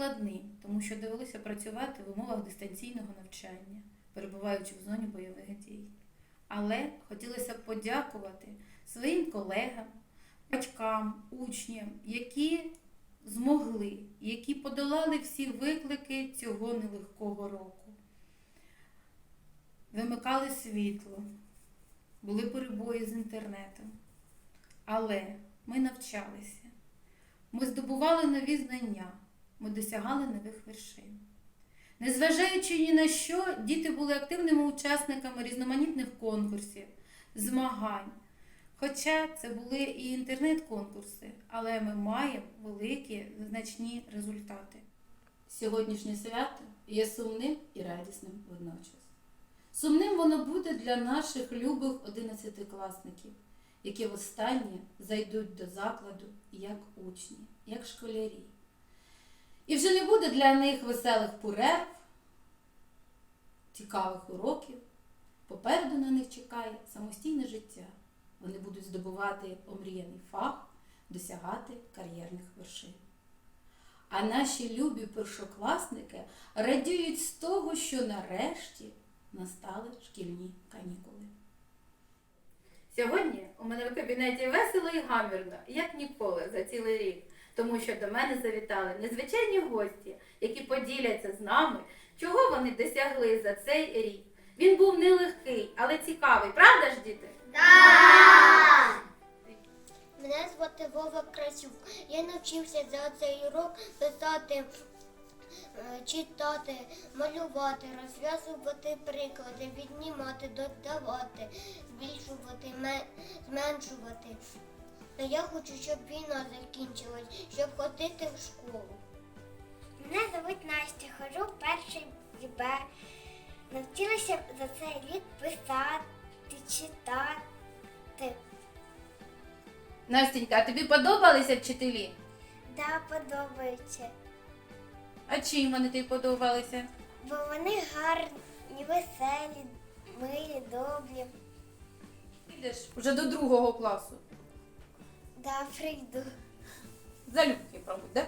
складний, тому що довелося працювати в умовах дистанційного навчання, перебуваючи в зоні бойових дій. Але хотілося б подякувати своїм колегам, батькам, учням, які змогли, які подолали всі виклики цього нелегкого року. Вимикали світло, були перебої з інтернетом. Але ми навчалися, ми здобували нові знання, ми досягали нових вершин. Незважаючи ні на що, діти були активними учасниками різноманітних конкурсів, змагань. Хоча це були і інтернет-конкурси, але ми маємо великі значні результати. Сьогоднішнє свято є сумним і радісним водночас. Сумним воно буде для наших любих одинадцятикласників, які востаннє зайдуть до закладу як учні, як школярі. І вже не буде для них веселих перерв, цікавих уроків. Попереду на них чекає самостійне життя. Вони будуть здобувати омріяний фах, досягати кар'єрних вершин. А наші любі першокласники радіють з того, що нарешті настали шкільні канікули. Сьогодні у мене в кабінеті весело і гамірно, як ніколи за цілий рік, тому що до мене завітали незвичайні гості, які поділяться з нами, чого вони досягли за цей рік. Він був нелегкий, але цікавий, правда ж, діти? Мене звати Вова Красюк. Я навчився за цей урок писати, е, читати, малювати, розв'язувати приклади, віднімати, додавати, збільшувати, зменшувати. Та я хочу, щоб війна закінчилась, щоб ходити в школу. Мене звуть Настя, ходжу в перший Б. Навчилася за цей рік писати, читати. Настенька, а тобі подобалися вчителі? Да, подобається. А чим вони тобі подобалися? Бо вони гарні, веселі, милі, добрі. Підеш вже до другого класу. Да, прийду. Залюбки, мабуть, да?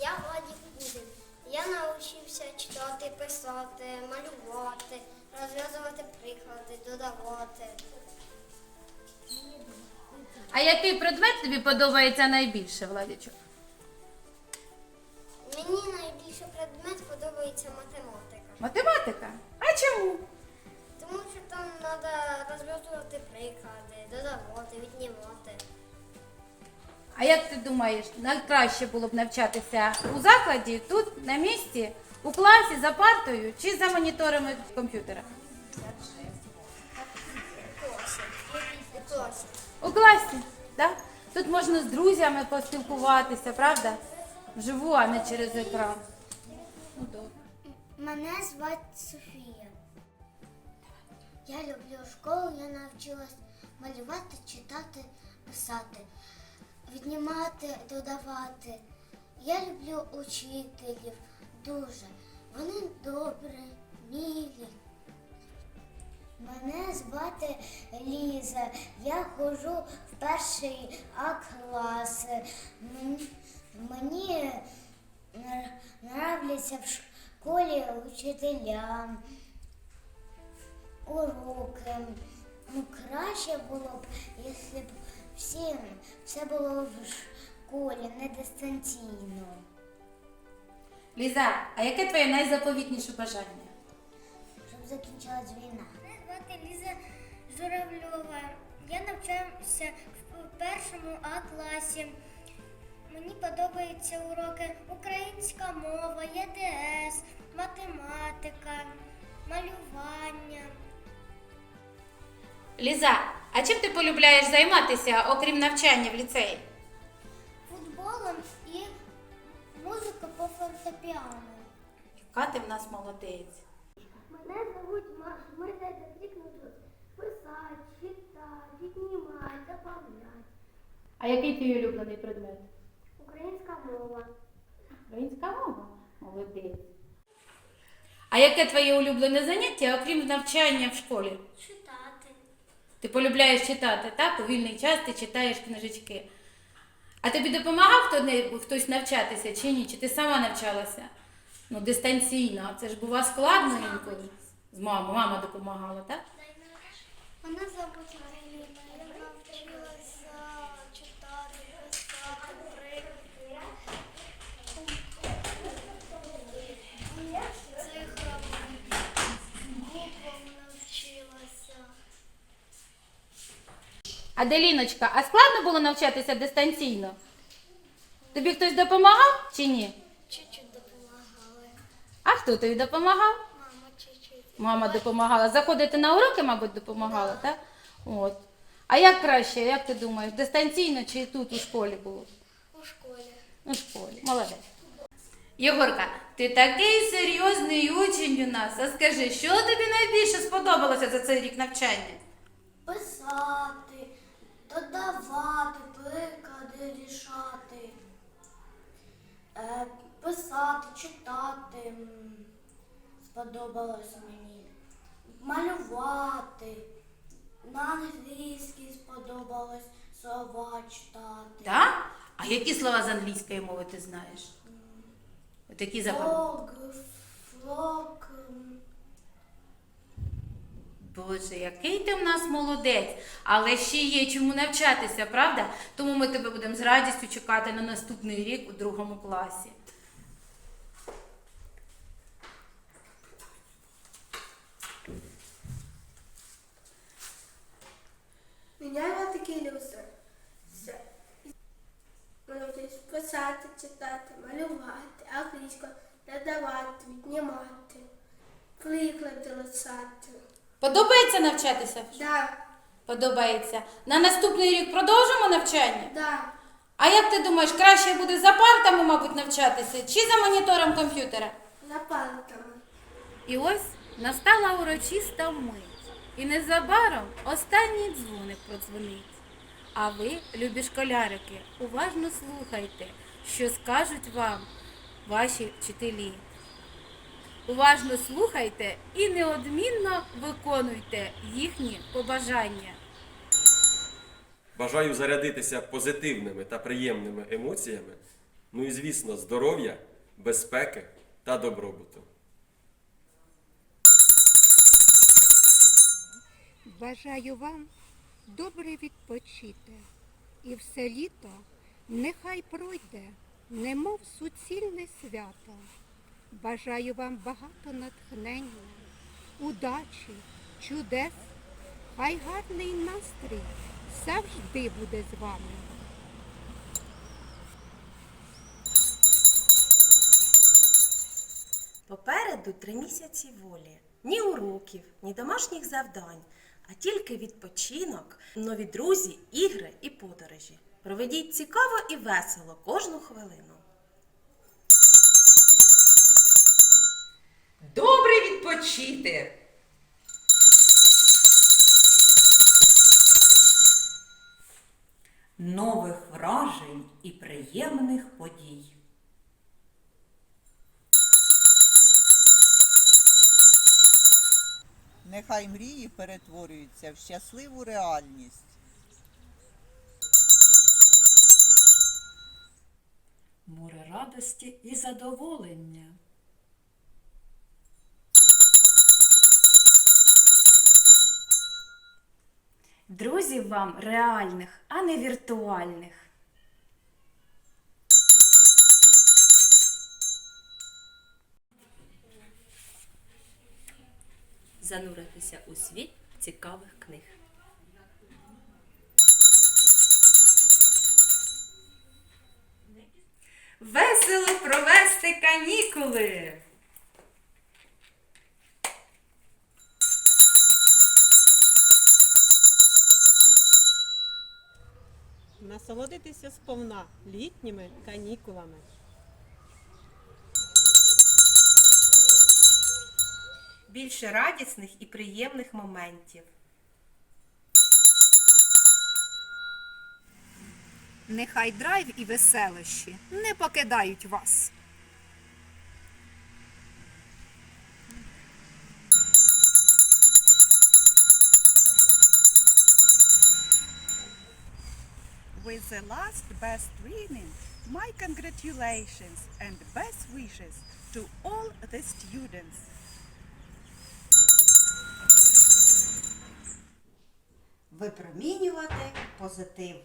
Я Владик Ігор. Я навчився читати, писати, малювати, розв'язувати приклади, додавати. А який предмет тобі подобається найбільше, Владічок? Мені найбільше предмет подобається математика, Математика? А чому? Тому що там треба розв'язувати приклади, додавати, віднімати. А як ти думаєш, найкраще було б навчатися у закладі, тут, на місці, у класі, за партою чи за моніторами комп'ютера? Класи. Класи. У класі, так? Тут можна з друзями поспілкуватися, правда? Вживу, а не через екран. Ну, добре. Мене звати Софія. Я люблю школу, я навчилась малювати, читати, писати, віднімати, додавати. Я люблю учителів дуже. Вони добрі, милі. Мене звати Ліза. Я ходжу в перший А клас. Мені нра- нравляться в школі учителя, уроки. Ну, краще було б, якщо б всім все було в школі, не дистанційно. Ліза, а яке твоє найзаповітніше бажання? Щоб закінчилась війна. Мене звати Ліза Журавльова. Я навчаюся в першому А класі. Мені подобаються уроки українська мова, ЄДС, математика, малювання. Ліза, а чим ти полюбляєш займатися, окрім навчання в ліцеї? Футболом і музика по фортепіано. Яка ти в нас молодець? Мене зовуть Маша. Ми потрібно писати, читати, віднімати, доповняти. А який твій улюблений предмет? Українська мова. Українська мова. Молодець. А яке твоє улюблене заняття, окрім навчання в школі? Читати. Ти полюбляєш читати, так? У вільний час ти читаєш книжечки. А тобі допомагав хто- хтось навчатися чи ні? Чи ти сама навчалася? Ну, дистанційно. Це ж бува складно інколи. З мамою. Мама допомагала, так? Вона зовуть Ангеліна. Я навчилася читати, писати, приклади. Цифрами, буквам навчилася. Аделіночка, а складно було навчатися дистанційно? Тобі хтось допомагав чи ні? Чуть-чуть допомагали. А хто тобі допомагав? Мама чуть-чуть. Мама допомагала. Заходити на уроки, мабуть, допомагала, так? От. А як краще, як ти думаєш, дистанційно чи тут у школі було? У школі. У школі. Молодець. Єгорка, ти такий серйозний учень у нас. А скажи, що тобі найбільше сподобалося за цей рік навчання? Писати, додавати, приклади рішати, е, писати, читати сподобалось мені, малювати, на англійській сподобалось слова читати. Так? А які слова з англійської мови ти знаєш? Отакі запам'ятали. Флог, флок, Боже, який ти в нас молодець, але ще є чому навчатися, правда? Тому ми тебе будемо з радістю чекати на наступний рік у другому класі. Меня звати Кілюса. Навчись писати, читати, малювати, англійську, додавати, віднімати, приклади лисати. Подобається навчатися? Да, Подобається. На наступний рік продовжимо навчання? да. А як ти думаєш, краще буде за партами, мабуть, навчатися, чи за монітором комп'ютера? За палками. І ось настала урочиста мить. І незабаром останній дзвоник продзвонить. А ви, любі школярики, уважно слухайте, що скажуть вам ваші вчителі. Уважно слухайте і неодмінно виконуйте їхні побажання. Бажаю зарядитися позитивними та приємними емоціями. Ну і, звісно, здоров'я, безпеки та добробуту. Бажаю вам добре відпочити, і все літо нехай пройде, немов суцільне свято. Бажаю вам багато натхнення, удачі, чудес, хай гарний настрій завжди буде з вами. Попереду три місяці волі. Ні уроків, ні домашніх завдань, а тільки відпочинок, нові друзі, ігри і подорожі. Проведіть цікаво і весело кожну хвилину. Добре відпочити. Нових вражень і приємних подій. Нехай мрії перетворюються в щасливу реальність. Море радості і задоволення. Друзів вам реальних, а не віртуальних. Зануритися у світ цікавих книг. Весело провести канікули. Насолодитися сповна літніми канікулами. Більше радісних і приємних моментів. Нехай драйв і веселощі не покидають вас. with the last best winning, my congratulations and best wishes to all the students. Випромінювати позитив.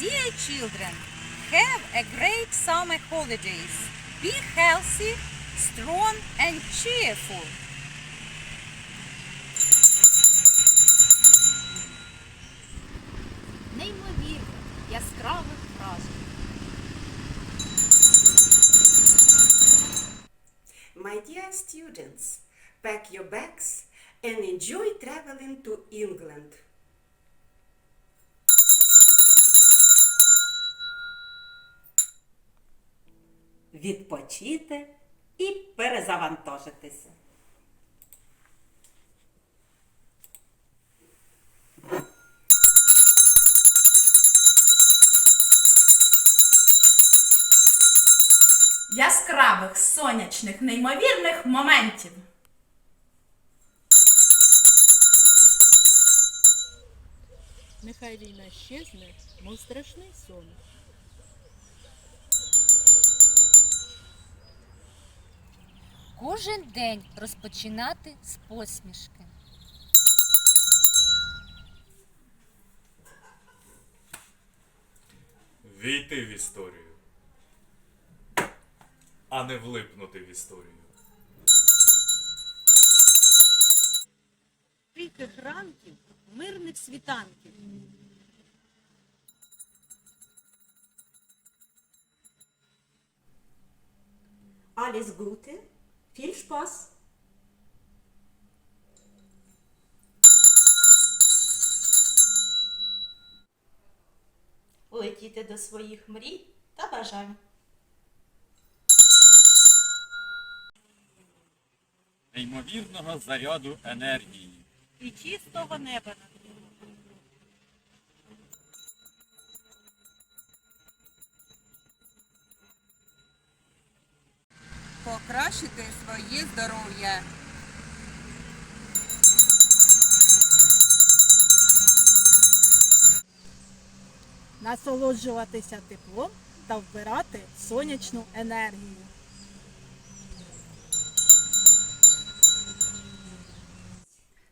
Dear children, have a great summer holidays. Be healthy, strong and cheerful. And enjoy traveling to England. Відпочити і перезавантажитися. яскравих, сонячних, неймовірних моментів. Нехай війна щезне, мов страшний сон. Кожен день розпочинати з посмішки. Війти в історію, а не влипнути в історію. Тихих ранків, мирних світанків. Alles Gute, viel Spaß! Летіти до своїх мрій та бажань. Неймовірного заряду енергії. І чистого неба над Покращити своє здоров'я. насолоджуватися теплом та вбирати сонячну енергію.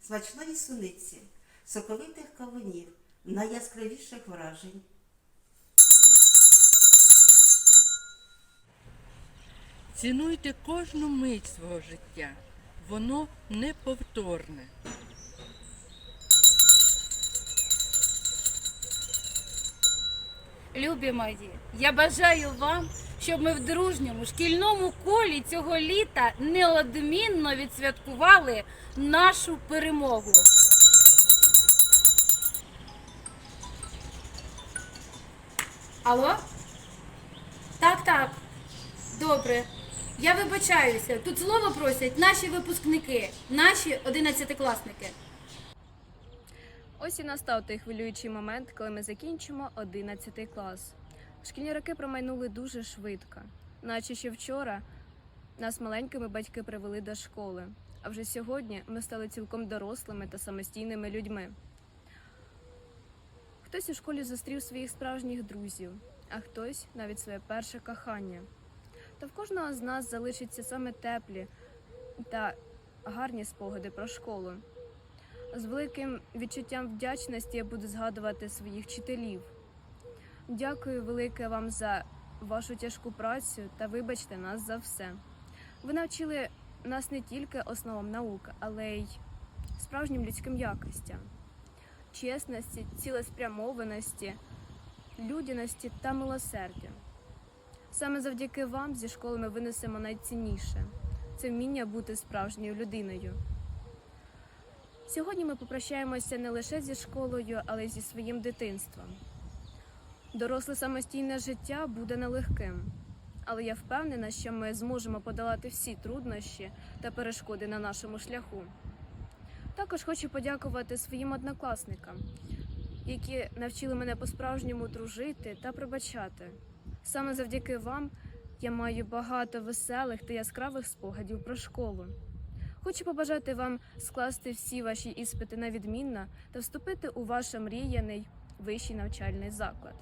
Смачної суниці, соковитих кавунів, найяскравіших вражень. Цінуйте кожну мить свого життя. Воно неповторне. Любі мої, я бажаю вам, щоб ми в дружньому шкільному колі цього літа неодмінно відсвяткували нашу перемогу. Алло? Так, так. Добре. Я вибачаюся. Тут слово просять наші випускники, наші одинадцятикласники. Ось і настав той хвилюючий момент, коли ми закінчимо 11 клас. Шкільні роки промайнули дуже швидко, наче ще вчора нас маленькими батьки привели до школи, а вже сьогодні ми стали цілком дорослими та самостійними людьми. Хтось у школі зустрів своїх справжніх друзів, а хтось навіть своє перше кохання. Та в кожного з нас залишаться саме теплі та гарні спогади про школу. З великим відчуттям вдячності я буду згадувати своїх вчителів. Дякую велике вам за вашу тяжку працю та вибачте нас за все. Ви навчили нас не тільки основам наук, але й справжнім людським якостям, чесності, цілеспрямованості, людяності та милосердя. Саме завдяки вам зі школи ми винесемо найцінніше це вміння бути справжньою людиною. Сьогодні ми попрощаємося не лише зі школою, але й зі своїм дитинством. Доросле самостійне життя буде нелегким, але я впевнена, що ми зможемо подолати всі труднощі та перешкоди на нашому шляху. Також хочу подякувати своїм однокласникам, які навчили мене по-справжньому дружити та пробачати. Саме завдяки вам я маю багато веселих та яскравих спогадів про школу. Хочу побажати вам скласти всі ваші іспити на відмінно та вступити у ваш мріяний вищий навчальний заклад.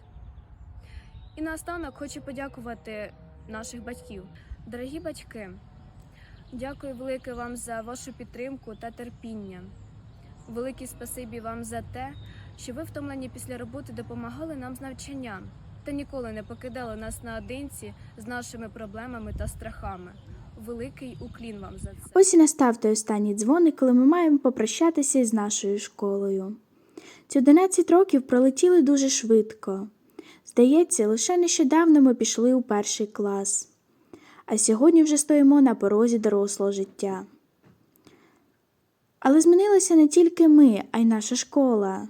І наостанок хочу подякувати наших батьків. Дорогі батьки, дякую велике вам за вашу підтримку та терпіння. Велике спасибі вам за те, що ви втомлені після роботи допомагали нам з навчанням та ніколи не покидали нас наодинці з нашими проблемами та страхами. Великий уклін вам за це. Ось і настав той останній дзвоник, коли ми маємо попрощатися із нашою школою. Ці 11 років пролетіли дуже швидко. Здається, лише нещодавно ми пішли у перший клас, а сьогодні вже стоїмо на порозі дорослого життя. Але змінилися не тільки ми, а й наша школа,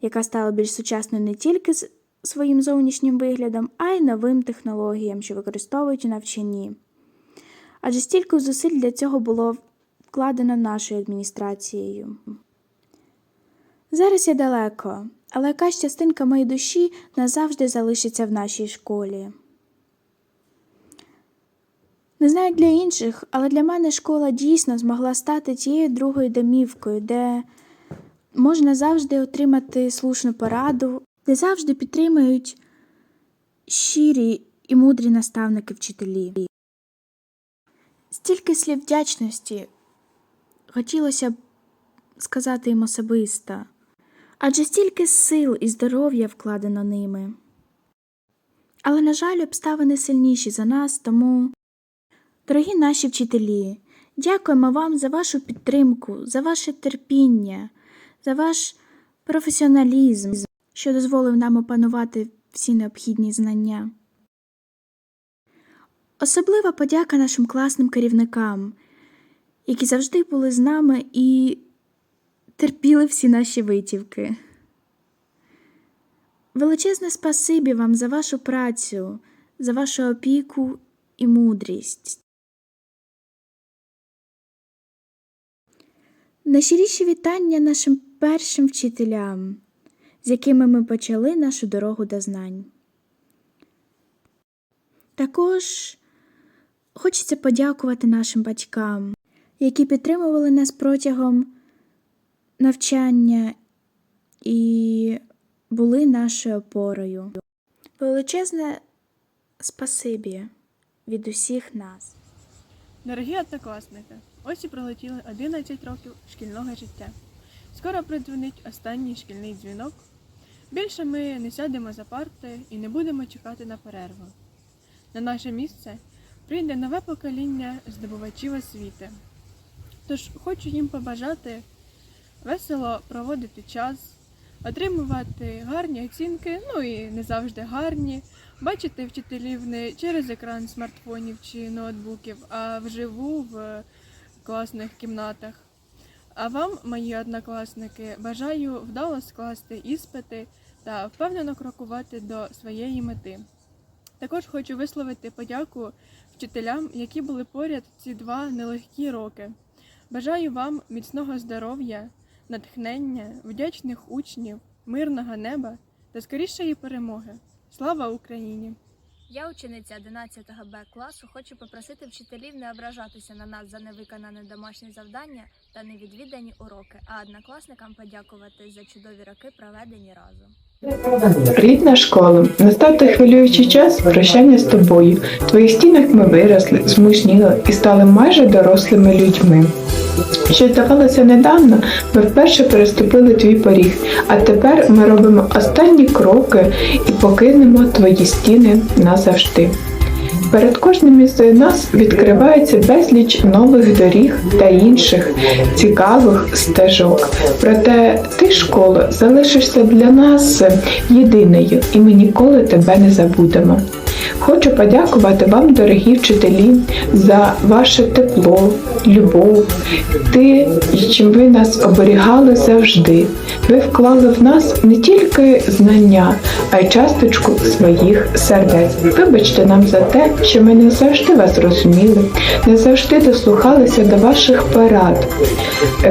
яка стала більш сучасною не тільки своїм зовнішнім виглядом, а й новим технологіям, що використовують у навчанні. Адже стільки зусиль для цього було вкладено нашою адміністрацією. Зараз я далеко, але якась частинка моєї душі назавжди залишиться в нашій школі. Не знаю для інших, але для мене школа дійсно змогла стати тією другою домівкою, де можна завжди отримати слушну пораду, де завжди підтримують щирі і мудрі наставники вчителі. Стільки слів вдячності хотілося б сказати їм особисто, адже стільки сил і здоров'я вкладено ними. Але, на жаль, обставини сильніші за нас, тому, дорогі наші вчителі, дякуємо вам за вашу підтримку, за ваше терпіння, за ваш професіоналізм, що дозволив нам опанувати всі необхідні знання. Особлива подяка нашим класним керівникам, які завжди були з нами і терпіли всі наші витівки. Величезне спасибі вам за вашу працю, за вашу опіку і мудрість. Найщиріші вітання нашим першим вчителям, з якими ми почали нашу дорогу до знань. Також хочеться подякувати нашим батькам, які підтримували нас протягом навчання і були нашою опорою. Величезне спасибі від усіх нас. Дорогі однокласники, ось і пролетіли 11 років шкільного життя. Скоро придзвонить останній шкільний дзвінок. Більше ми не сядемо за парти і не будемо чекати на перерву. На наше місце прийде нове покоління здобувачів освіти. Тож хочу їм побажати весело проводити час, отримувати гарні оцінки, ну і не завжди гарні, бачити вчителів не через екран смартфонів чи ноутбуків, а вживу в класних кімнатах. А вам, мої однокласники, бажаю вдало скласти іспити та впевнено крокувати до своєї мети. Також хочу висловити подяку вчителям, які були поряд ці два нелегкі роки. Бажаю вам міцного здоров'я, натхнення, вдячних учнів, мирного неба та скорішої перемоги. Слава Україні! Я, учениця 11 Б класу, хочу попросити вчителів не ображатися на нас за невиконане домашнє завдання та невідвідані уроки, а однокласникам подякувати за чудові роки, проведені разом. Рідна школа, настав той хвилюючий час прощання з тобою. В твоїх стінах ми виросли, змужніли і стали майже дорослими людьми. Що здавалося недавно, ми вперше переступили твій поріг, а тепер ми робимо останні кроки і покинемо твої стіни назавжди. Перед кожним із нас відкривається безліч нових доріг та інших цікавих стежок. Проте ти, школа, залишишся для нас єдиною, і ми ніколи тебе не забудемо. Хочу подякувати вам, дорогі вчителі, за ваше тепло, любов, те, чим ви нас оберігали завжди. Ви вклали в нас не тільки знання, а й часточку своїх сердець. Вибачте нам за те, що ми не завжди вас розуміли, не завжди дослухалися до ваших порад.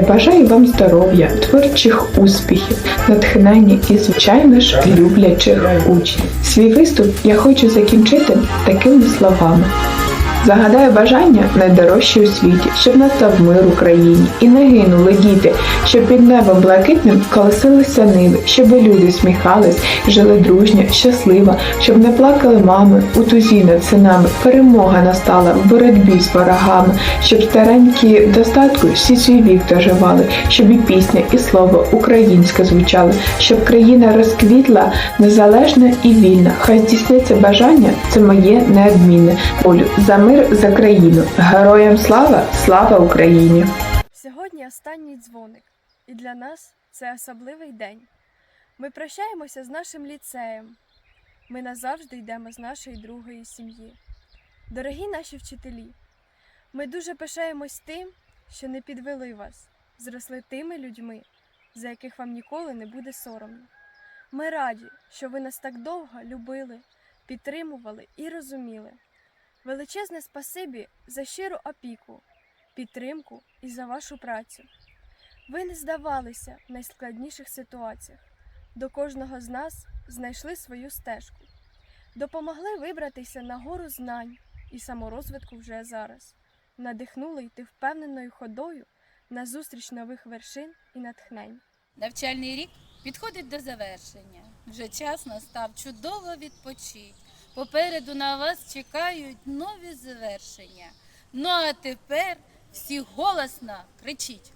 Бажаю вам здоров'я, творчих успіхів, натхнення і, звичайно ж, люблячих учнів. Свій виступ я хочу закінчити такими словами. Загадаю бажання найдорожче у світі, щоб настав мир Україні і не гинули діти, щоб під небом блакитним колесилися ниви, щоб люди сміхались, жили дружньо, щасливо, щоб не плакали мами у тузі над синами. Перемога настала в боротьбі з ворогами, щоб старенькі достатку всі свій вік доживали, щоб і пісня, і слово українське звучали, щоб країна розквітла незалежна і вільна. Хай здійсниться бажання, це моє неодмінне. Молю за мир за країну. Героям слава, слава Україні! Сьогодні останній дзвоник, і для нас це особливий день. Ми прощаємося з нашим ліцеєм. Ми назавжди йдемо з нашої другої сім'ї. Дорогі наші вчителі, ми дуже пишаємось тим, що не підвели вас, зросли тими людьми, за яких вам ніколи не буде соромно. Ми раді, що ви нас так довго любили, підтримували і розуміли. Величезне спасибі за щиру опіку, підтримку і за вашу працю. Ви не здавалися в найскладніших ситуаціях. До кожного з нас знайшли свою стежку, допомогли вибратися на гору знань і саморозвитку вже зараз, надихнули йти впевненою ходою на зустріч нових вершин і натхнень. Навчальний рік підходить до завершення. Вже час настав чудово відпочить. Попереду на вас чекають нові завершення. Ну а тепер всі голосно кричіть.